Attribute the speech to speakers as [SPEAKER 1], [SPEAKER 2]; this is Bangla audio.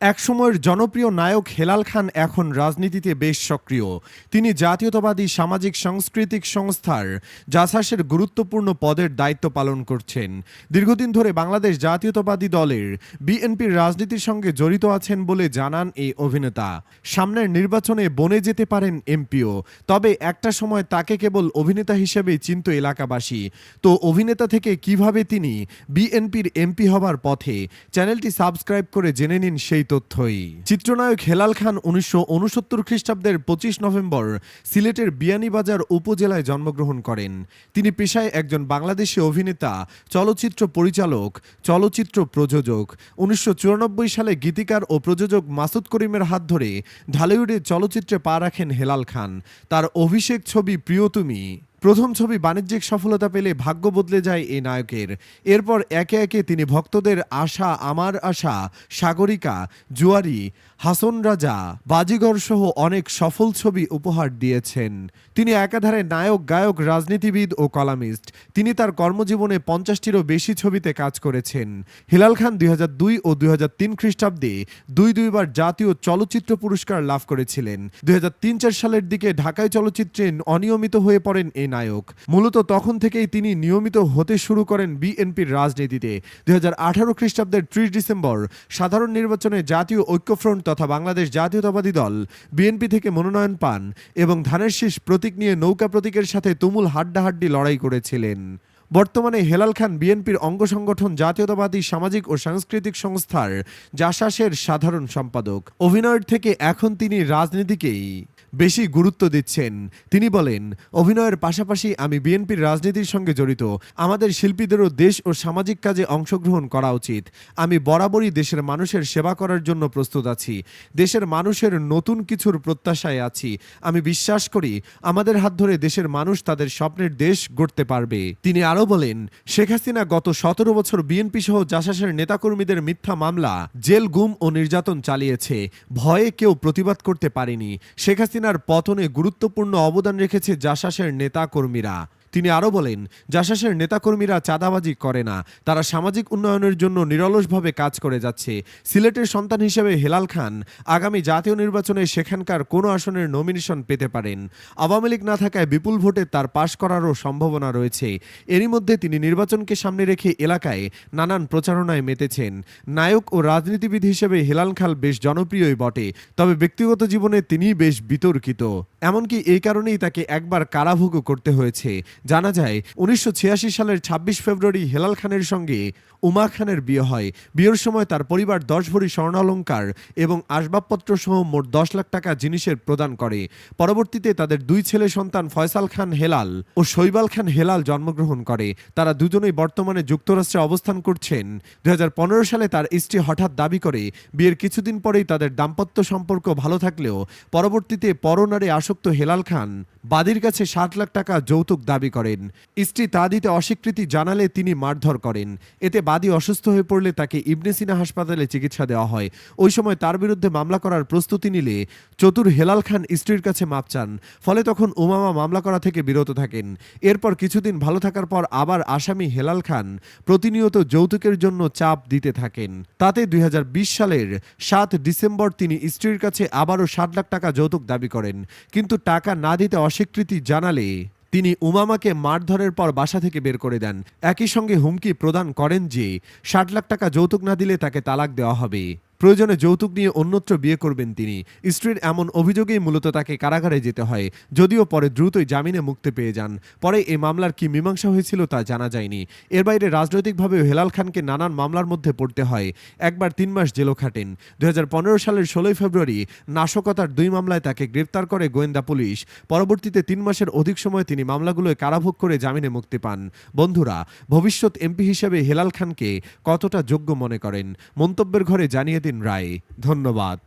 [SPEAKER 1] একসময়ের জনপ্রিয় নায়ক হেলাল খান এখন রাজনীতিতে বেশ সক্রিয়। তিনি জাতীয়তাবাদী সামাজিক সাংস্কৃতিক সংস্থার জাসাসের গুরুত্বপূর্ণ পদের দায়িত্ব পালন করছেন। দীর্ঘদিন ধরে বাংলাদেশ জাতীয়তাবাদী দলের বিএনপির রাজনীতির সঙ্গে জড়িত আছেন বলে জানান এই অভিনেতা। সামনের নির্বাচনে বনে যেতে পারেন এমপিও, তবে একটা সময় তাকে কেবল অভিনেতা হিসেবেই চিন্ত এলাকাবাসী। তো অভিনেতা থেকে কীভাবে তিনি বিএনপির এমপি হবার পথে? চ্যানেলটি সাবস্ক্রাইব করে জেনে নিন সেই তথ্যই। চিত্রনায়ক হেলাল খান উনিশশো উনসত্তর খ্রিস্টাব্দের পঁচিশ নভেম্বর সিলেটের বিয়ানীবাজার উপজেলায় জন্মগ্রহণ করেন। তিনি পেশায় একজন বাংলাদেশি অভিনেতা, চলচ্চিত্র পরিচালক, চলচ্চিত্র প্রযোজক। উনিশশো চুরানব্বই সালে গীতিকার ও প্রযোজক মাসুদ করিমের হাত ধরে ঢালিউডে চলচ্চিত্রে পা রাখেন হেলাল খান। তার অভিষেক ছবি প্রিয় তুমি প্রথম ছবি বাণিজ্যিক সফলতা পেলে ভাগ্য বদলে যায় এই নায়কের। এরপর একে একে তিনি ভক্তদের আশা, আমার আশা, সাগরিকা, জুয়ারি, হাসন রাজা, বাজিগর সহ অনেক সফল ছবি উপহার দিয়েছেন। তিনি একাধারে নায়ক, গায়ক, রাজনীতিবিদ ও কলামিস্ট। তিনি তার কর্মজীবনে পঞ্চাশটিরও বেশি ছবিতে কাজ করেছেন। হিলাল খান দুই হাজার দুই ও দুই হাজার তিন খ্রিস্টাব্দে দুই দুইবার জাতীয় চলচ্চিত্র পুরস্কার লাভ করেছিলেন। দুই সালের দিকে ঢাকায় চলচ্চিত্রে অনিয়মিত হয়ে পড়েন এই নায়ক। মূলত তখন থেকেই তিনি নিয়মিত হতে শুরু করেন বিএনপির রাজনীতিতে। দুই হাজার আঠারো খ্রিস্টাব্দের ত্রিশ ডিসেম্বর, সাধারণ নির্বাচনে জাতীয় ঐক্যফ্রন্ট তথা বাংলাদেশ জাতীয়তাবাদী দল বিএনপি থেকে মনোনয়ন পান এবং ধানের শীষ প্রতীক নিয়ে নৌকা প্রতীকের সাথে তুমুল হাড্ডাহাড্ডি লড়াই করেছিলেন। বর্তমানে হেলাল খান বিএনপির অঙ্গ সংগঠন জাতীয়তাবাদী সামাজিক ও সাংস্কৃতিক সংস্থার জাসাসের সাধারণ সম্পাদক। অভিনয়ের থেকে এখন তিনি রাজনীতিকেই। বেশি গুরুত্ব দিচ্ছেন। তিনি বলেন, অভিনয়ের পাশাপাশি আমি বিএনপির রাজনীতির সঙ্গে জড়িত। আমাদের শিল্পীদেরও দেশ ও সামাজিক কাজে অংশগ্রহণ করা উচিত। আমি বরাবরই দেশের মানুষের সেবা করার জন্য প্রস্তুত আছি। দেশের মানুষের নতুন কিছুর প্রত্যাশায় আছি। আমি বিশ্বাস করি, আমাদের হাত ধরে দেশের মানুষ তাদের স্বপ্নের দেশ গড়তে পারবে। তিনি আরও বলেন, শেখ হাসিনা গত সতেরো বছর বিএনপি সহ জাসাসের নেতাকর্মীদের মিথ্যা মামলা, জেল, গুম ও নির্যাতন চালিয়েছে। ভয়ে কেউ প্রতিবাদ করতে পারেনি। শেখ হাসিনার পতনে গুরুত্বপূর্ণ অবদান রেখেছে জাসাসের নেতাকর্মীরা। তিনি আরও বলেন, জাসাসের নেতাকর্মীরা চাঁদাবাজি করে না। তারা সামাজিক উন্নয়নের জন্য নিরলসভাবে কাজ করে যাচ্ছে। সিলেটের সন্তান হিসেবে হেলাল খান, আগামী জাতীয় নির্বাচনে সেখানকার কোনো আসনের নমিনেশন পেতে পারেন। আওয়ামী লীগ না থাকায় বিপুল ভোটে তার পাশ করারও সম্ভাবনা রয়েছে। এরই মধ্যে তিনি নির্বাচনকে সামনে রেখে এলাকায় নানান প্রচারণায় মেতেছেন। নায়ক ও রাজনীতিবিদ হিসেবে হেলাল খাল বেশ জনপ্রিয়ই বটে, তবে ব্যক্তিগত জীবনে তিনি বেশ বিতর্কিত। এমনকি এই কারণেই তাকে একবার কারাভোগও করতে হয়েছে। জানা যায়, উনিশশো ছিয়াশি সালের ২৬ ফেব্রুয়ারি হেলাল খানের সঙ্গে উমা খানের বিয়ে হয়। বিয়ের সময় তার পরিবার দশ ভরি স্বর্ণালঙ্কার এবং আসবাবপত্র সহ মোট দশ লাখ টাকা জিনিসের প্রদান করে। পরবর্তীতে তাদের দুই ছেলে সন্তান ফয়সাল খান হেলাল ও শৈবাল খান হেলাল জন্মগ্রহণ করে। তারা দুজনেই বর্তমানে যুক্তরাষ্ট্রে অবস্থান করছেন। দু হাজার পনেরো সালে তার স্ত্রী হঠাৎ দাবি করে, বিয়ের কিছুদিন পরেই তাদের দাম্পত্য সম্পর্ক ভালো থাকলেও পরবর্তীতে পরনারে আসক্ত হেলাল খান বাদীর কাছে ষাট লাখ টাকা যৌতুক দাবি করেন। স্ত্রী তা দিতে অস্বীকৃতি জানালে তিনি মারধর করেন। এতে বাদী অসুস্থ হয়ে পড়লে তাকে ইবনে সিনা হাসপাতালে চিকিৎসা দেওয়া হয়। ওই সময় তার বিরুদ্ধে মামলা করার প্রস্তুতি নিলে চতুর হেলাল খান স্ত্রীর কাছে মাপ চান। ফলে তখন উমামা মামলা করা থেকে বিরত থাকেন। এরপর কিছুদিন ভালো থাকার পর আবার আসামি হেলাল খান প্রতিনিয়ত যৌতুকের জন্য চাপ দিতে থাকেন। তাতে দুই হাজার বিশ সালের সাত ডিসেম্বর তিনি স্ত্রীর কাছে আবারও ষাট লাখ টাকা যৌতুক দাবি করেন। কিন্তু টাকা না দিতে অস্বীকৃতি জানালে তিনি উমামাকে মারধরের পর বাসা থেকে বের করে দেন। একই সঙ্গে হুমকি প্রদান করেন যে, ষাট লাখ টাকা যৌতুক না দিলে তাকে তালাক দেওয়া হবে। প্রয়োজনে যৌতুক নিয়ে অন্যত্র বিয়ে করবেন তিনি। স্ত্রীর এমন অভিযোগেই মূলত তাকে কারাগারে যেতে হয়, যদিও পরে দ্রুতই জামিনে মুক্তি পেয়ে যান। পরে এই মামলার কি মীমাংসা হয়েছিল তা জানা যায়নি। এর বাইরে রাজনৈতিকভাবে হেলাল খানকে নানান মামলার মধ্যে পড়তে হয়। একবার তিন মাস জেলও খাটেন। দুই হাজার পনেরো সালের ষোলোই ফেব্রুয়ারি নাশকতার দুই মামলায় তাকে গ্রেপ্তার করে গোয়েন্দা পুলিশ। পরবর্তীতে তিন মাসের অধিক সময় তিনি মামলাগুলোয় কারাভোগ করে জামিনে মুক্তি পান। বন্ধুরা, ভবিষ্যৎ এমপি হিসেবে হেলাল খানকে কতটা যোগ্য মনে করেন? মন্তব্যের ঘরে জানিয়ে দিন রায়। ধন্যবাদ।